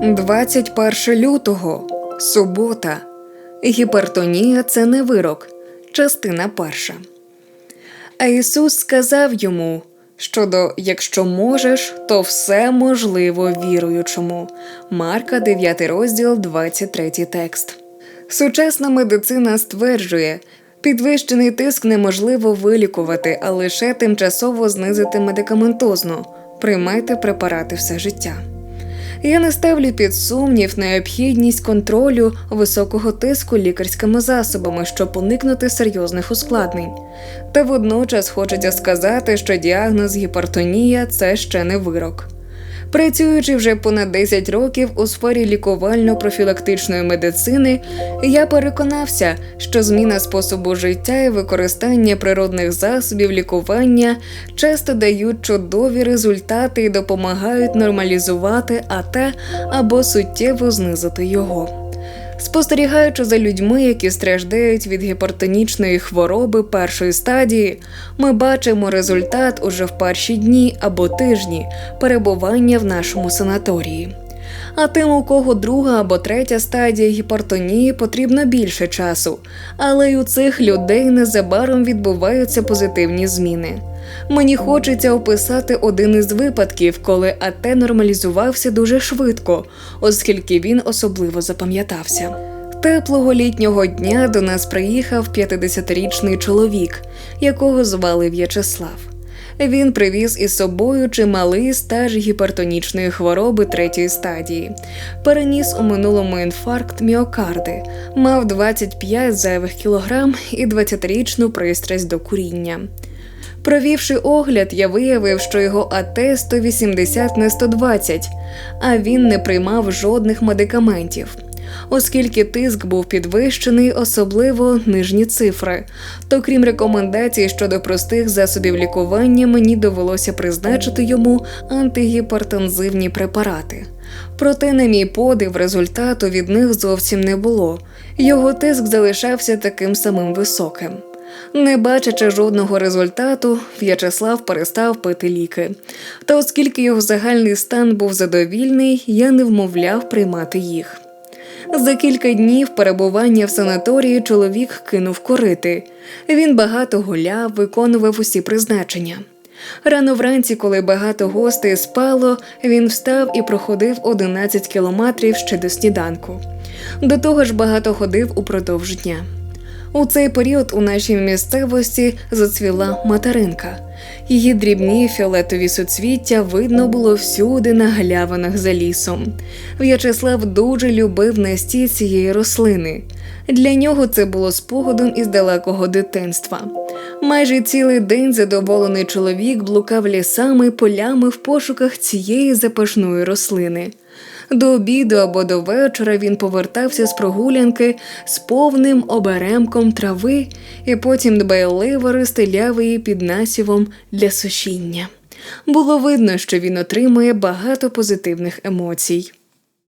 21 лютого, субота. Гіпертонія це не вирок. Частина перша. А Ісус сказав йому, щодо якщо можеш, то все можливо віруючому. Марка 9 розділ, 23 текст. Сучасна медицина стверджує, підвищений тиск неможливо вилікувати, а лише тимчасово знизити медикаментозно. Приймайте препарати все життя. Я не ставлю під сумнів необхідність контролю високого тиску лікарськими засобами, щоб уникнути серйозних ускладнень. Та водночас хочеться сказати, що діагноз гіпертонія це ще не вирок. Працюючи вже понад 10 років у сфері лікувально-профілактичної медицини, я переконався, що зміна способу життя і використання природних засобів лікування часто дають чудові результати і допомагають нормалізувати АТ або суттєво знизити його. Спостерігаючи за людьми, які страждають від гіпертонічної хвороби першої стадії, ми бачимо результат уже в перші дні або тижні перебування в нашому санаторії. А тим, у кого друга або третя стадія гіпертонії, потрібно більше часу, але й у цих людей незабаром відбуваються позитивні зміни. Мені хочеться описати один із випадків, коли АТ нормалізувався дуже швидко, оскільки він особливо запам'ятався. Теплого літнього дня до нас приїхав 50-річний чоловік, якого звали В'ячеслав. Він привіз із собою чималий стаж гіпертонічної хвороби третьої стадії, переніс у минулому інфаркт міокарди, мав 25 зайвих кілограм і 20-річну пристрасть до куріння. Провівши огляд, я виявив, що його АТ 180 на 120, а він не приймав жодних медикаментів. Оскільки тиск був підвищений, особливо нижні цифри, то крім рекомендацій щодо простих засобів лікування, мені довелося призначити йому антигіпертензивні препарати. Проте, на мій подив, результату від них зовсім не було. Його тиск залишався таким самим високим. Не бачачи жодного результату, В'ячеслав перестав пити ліки. Та оскільки його загальний стан був задовільний, я не вмовляв приймати їх. За кілька днів перебування в санаторії чоловік кинув корити. Він багато гуляв, виконував усі призначення. Рано вранці, коли багато гостей спало, він встав і проходив 11 кілометрів ще до сніданку. До того ж, багато ходив упродовж дня. У цей період у нашій місцевості зацвіла материнка. Її дрібні фіолетові суцвіття видно було всюди на галявинах за лісом. В'ячеслав дуже любив насті цієї рослини. Для нього це було спогадом із далекого дитинства. Майже цілий день задоволений чоловік блукав лісами полями в пошуках цієї запашної рослини. До обіду або до вечора він повертався з прогулянки з повним оберемком трави і потім дбайливо розстеляв її під насівом для сушіння. Було видно, що він отримує багато позитивних емоцій.